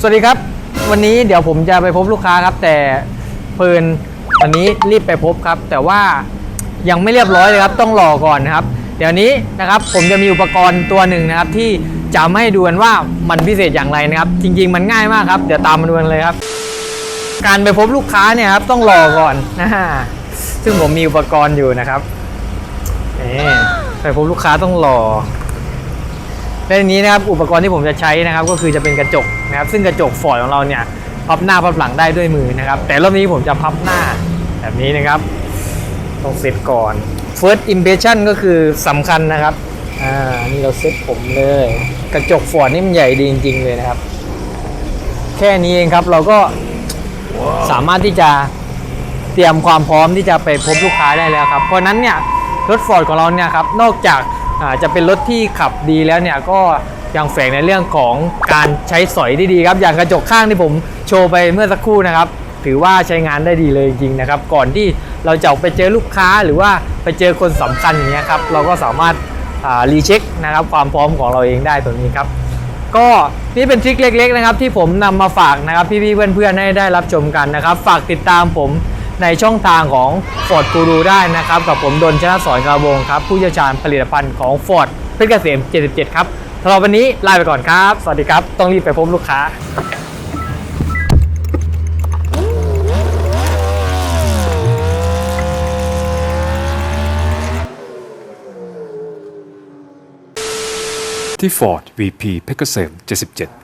สวัสดีครับ วันนี้เดี๋ยวผมจะไปพบลูกค้าครับ แต่เพลินวันนี้รีบไปพบครับ แต่ว่ายังไม่เรียบร้อยเลยครับ ต้องรอก่อนนะครับ เดี๋ยวนี้นะครับผมจะมีอุปกรณ์ตัวหนึ่งนะครับ ที่จะไมาให้ดูกันว่ามันพิเศษอย่างไรนะครับ จริง ๆ มันง่ายมากครับ เดี๋ยวตามมาดูกันเลยครับ การไปพบลูกค้าเนี่ยครับต้องรอก่อนนะซึ่งผมมีอุปกรณ์อยู่นะครับนี่ไปพบลูกค้าต้องรอ และทีนี้นะครับอุปกรณ์ที่ผมจะใช้นะครับก็คือจะเป็นกระจกนะครับซึ่งกระจกฟอร์ดของเราเนี่ยพับหน้าพับหลังได้ด้วยมือนะครับ แต่รอบนี้ผมจะพับหน้าแบบนี้นะครับต้องเซตก่อน first impression ก็คือสำคัญนะครับอ่านี่เราเซตผมเลย กระจกฟอร์ดนี่มันใหญ่ดีจริง ๆ เลยนะครับ แค่นี้เองครับเราก็สามารถที่จะเตรียมความพร้อมที่จะไปพบลูกค้าได้แล้วครับ เพราะนั้นเนี่ยรถฟอร์ดของเราเนี่ยครับนอกจาก จะเป็นรถที่ขับดีแล้วเนี่ยก็ยังแฝงในเรื่องของการใช้สอยที่ดีครับ อย่างกระจกข้างที่ผมโชว์ไปเมื่อสักครู่นะครับ ถือว่าใช้งานได้ดีเลยจริงๆนะครับ ก่อนที่เราจะไปเจอลูกค้าหรือว่าไปเจอคนสำคัญอย่างเงี้ยครับเราก็สามารถรีเช็คนะครับความพร้อมของเราเองได้ตัวนี้ครับ ก็นี่เป็นทริคเล็ก ๆ นะครับ ที่ผมนำมาฝากนะครับพี่ๆเพื่อนๆให้ได้รับชมกันนะครับ ฝากติดตามผม ในช่องทางของ Ford Guru ได้นะครับ กับผมดนชนะสอนกรวงครับ ผู้เชี่ยวชาญผลิตภัณฑ์ของ Ford เพชรเกษม 77 ครับสำหรับวันนี้ลาไปก่อนครับ สวัสดีครับ ต้องรีบไปพบลูกค้าที่ Ford VP เพชรเกษม77